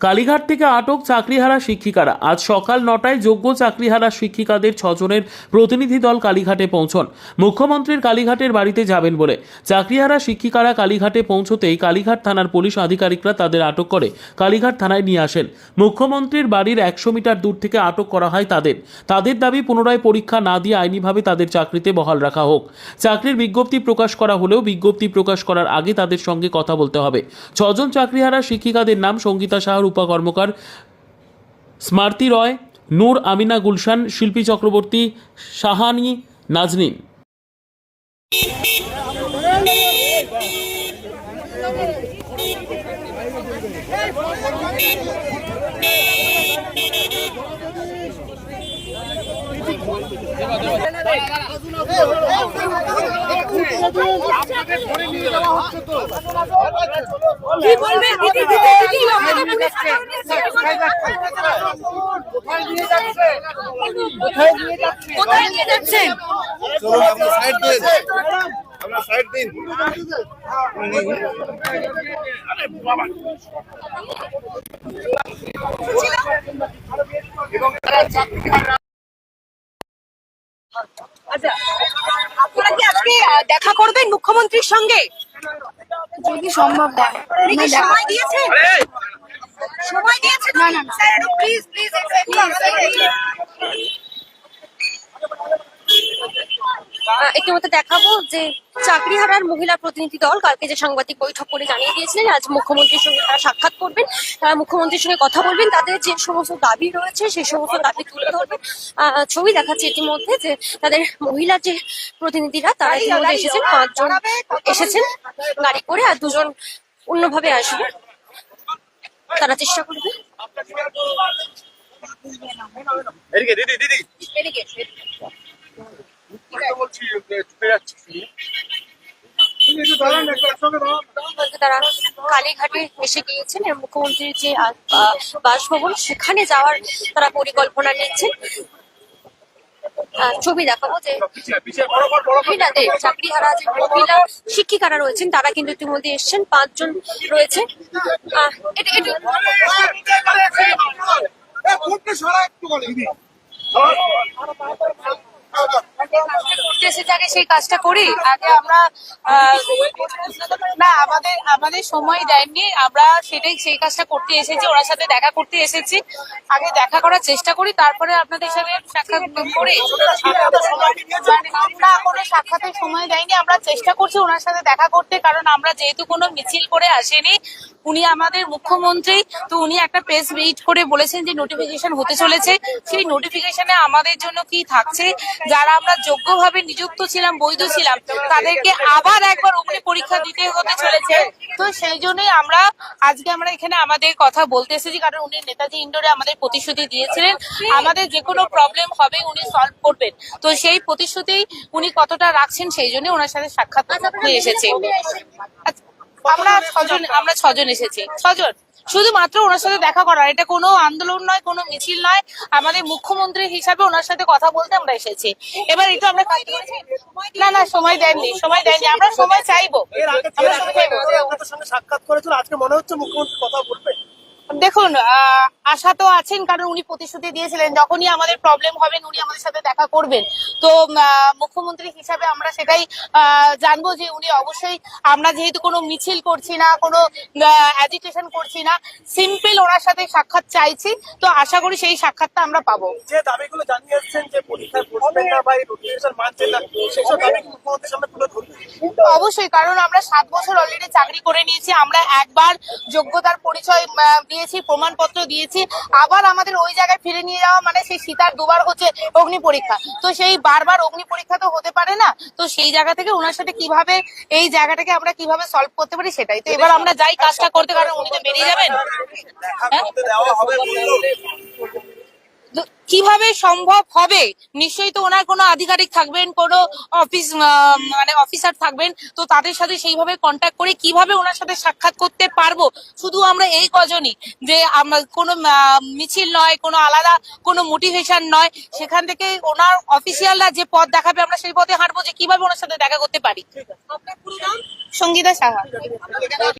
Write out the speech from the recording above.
কালীঘাট থেকে আটক চাকরিহারা শিক্ষিকারা। আজ সকাল নটায় যোগ্য চাকরিহারা শিক্ষিকাদের ছজনের প্রতিনিধি দল কালীঘাটে পৌঁছন। মুখ্যমন্ত্রীর কালীঘাটের বাড়িতে যাবেন বলে। চাকরিহারা শিক্ষিকারা কালীঘাটে পৌঁছতেই কালীঘাট থানার পুলিশ আধিকারিকরা তাদের আটক করে কালীঘাট থানায় নিয়ে আসেন। মুখ্যমন্ত্রীর বাড়ির একশো মিটার দূর থেকে আটক করা হয় তাদের। তাদের দাবি পুনরায় পরীক্ষা না দিয়ে আইনিভাবে তাদের চাকরিতে বহাল রাখা হোক। চাকরির বিজ্ঞপ্তি প্রকাশ করা হলেও বিজ্ঞপ্তি প্রকাশ করার আগে তাদের সঙ্গে কথা বলতে হবে। ছজন চাকরিহারা শিক্ষিকাদের নাম সঙ্গীতা সাহা রূপা কর্মকার স্মার্তি রয় নূর আমিনা গুলশান শিল্পী চক্রবর্তী সাহানি নাজনীন কি বলবে দিদি দিদি দিদি আমাকে পুলিশ কোথায় নিয়ে যাচ্ছেন চলো আমরা সাইড দিন আমরা সাইড দিন আচ্ছা আপনারা কি দেখা করবেন মুখ্যমন্ত্রীর সঙ্গে? যদি সম্ভব হয়। সময় দিয়েছেন? সময় দিয়েছেন? না না প্লিজ প্লিজ প্লিজ ইতিমধ্যে দেখাবো যে চাকরি হারার মহিলা প্রতিনিধি দল কালকে যে সাংবাদিক বৈঠক করে জানিয়ে দিয়েছিলেন আজ মুখ্যমন্ত্রীর সঙ্গে তারা সাক্ষাৎ করবেন তারা মুখ্যমন্ত্রীর সঙ্গে কথা বলবেন তাদের যে সমস্ত দাবি রয়েছে সেই সমস্ত দাবি তুলে ধরবেন। আহ, ছবি দেখাচ্ছে ইতিমধ্যে যে তাদের মহিলা যে প্রতিনিধিরা তারা ইতিমধ্যে এসেছেন পাঁচজন এসেছেন গাড়ি করে আর দুজন অন্যভাবে আসবে। তারা চেষ্টা করবে। এদিকে দিদি দিদি। তারা কালীঘাটে এসে গিয়েছেন এবং মুখ্যমন্ত্রীর যে বাসভবন সেখানে যাওয়ার তারা পরিকল্পনা নিচ্ছেন আহ, ছবি দেখাবো যে মহিলাদের চাকরিহারা যে মহিলা শিক্ষিকারা রয়েছেন তারা কিন্তু ইতিমধ্যে এসছেন পাঁচজন রয়েছে একটু বলে দিদি করতে এসেছে আগে সেই কাজটা করি। আগে আমরা না, আমাদের আমাদের সময় দেননি আমরা সেটাই, সেই কাজটা করতে এসেছি, ওনার সাথে দেখা করতে এসেছি। আগে দেখা করার চেষ্টা করি, তারপরে আপনাদের সাথে সাক্ষাৎ করি। কোনো সাক্ষাতের সময় দেয়নি, আমরা চেষ্টা করছি ওনার সাথে দেখা করতে, কারণ আমরা যেহেতু কোনো মিছিল করে আসেনি, উনি আমাদের মুখ্যমন্ত্রী, তো উনি একটা প্রেস মিট করে বলেছেন যে নোটিফিকেশন হতে চলেছে। সেই নোটিফিকেশনে আমাদের জন্য কি থাকছে, যারা আমরা যোগ্যভাবে নিযুক্ত ছিলাম বৈধ ছিলাম তাদেরকে আবার একবার অগ্নি পরীক্ষা দিতে হতে চলেছে। তো সেই জন্যই আমরা আজকে আমরা এখানে আমাদের কথা বলতে এসেছি কারণ উনি নেতাজি ইন্ডোরে আমাদের প্রতিশ্রুতি দিয়েছিলেন। আমাদের যে কোনো প্রবলেম হবে উনি সলভ করবেন। তো সেই প্রতিশ্রুতি উনি কতটা রাখছেন সেই জন্য ওনার সাথে সাক্ষাৎ এসেছি। আচ্ছা, আমরা ছজন আমরা ছজন এসেছি। ছজন? শুধুমাত্র ওনার সাথে দেখা করার এটা কোনো আন্দোলন নয় কোনো মিছিল নয়। আমাদের মুখ্যমন্ত্রী হিসাবে ওনার সাথে কথা বলতে আমরা এসেছি। এবার এটা আমরা। না না সময় দেননি সময় দেননি আমরা সময় চাইব। সাক্ষাৎ করেছিল আজকে মনে হচ্ছে মুখ্যমন্ত্রী কথা বলবে। দেখুন আহ, আশা তো আছেন কারণ উনি প্রতিশ্রুতি দিয়েছিলেন যখনই আমাদের প্রবলেম হবে উনি আমাদের সাথে দেখা করবেন। তো মুখ্যমন্ত্রী হিসাবে আমরা সেটাই জানব যে উনি অবশ্যই আমরা যেহেতু কোনো মিছিল করছি না কোনো এডুকেশন করছি না সিম্পল ওনার সাথে সাক্ষাৎ চাইছি তো আশা করি সেই সাক্ষাৎটা আমরা পাবো। যে দাবিগুলো জানিয়ে এসছেন যে পরীক্ষায় বসবেন না বা এই নোটিফিকেশন মানছেন না সেসব দাবি কি মুখ্যমন্ত্রীর সামনে তুলে ধরবেন? অবশ্যই কারণ আমরা সাত বছর অলরেডি চাকরি করে নিয়েছি আমরা একবার যোগ্যতার পরিচয় দিয়েছি প্রমাণপত্র দিয়েছি আবার আমাদের ওই জায়গায় ফিরে নিয়ে যাওয়া মানে সেই সীতার দুবার হচ্ছে অগ্নি পরীক্ষা। তো সেই বারবার অগ্নি পরীক্ষা তো হতে পারে না তো সেই জায়গা থেকে ওনার সাথে কীভাবে এই জায়গাটাকে আমরা কীভাবে সলভ করতে পারি সেটাই। তো এবার আমরা যাই কাজটা করতে কারণ উনি তো বেরিয়ে যাবেন। হ্যাঁ? করতে দেওয়া হবে বললেও তো কীভাবে সম্ভব হবে? নিশ্চয়ই তো ওনার কোনো আধিকারিক থাকবেন, কোনো অফিস মানে অফিসার থাকবেন, তো তাদের সাথে সেইভাবে কন্ট্যাক্ট করে কীভাবে ওনার সাথে সাক্ষাৎ করতে পারব? শুধু আমরা এই কজনই, যে আমরা কোনো মিছিল নয়, কোনো আলাদা, কোনো মোটিভেশন নয়, সেখান থেকে ওনার অফিসিয়ালরা যে পথ দেখাবে, আমরা সেই পথে হাঁটবো যে কীভাবে ওনার সাথে দেখা করতে পারি নাম? সঙ্গীতা সাহা।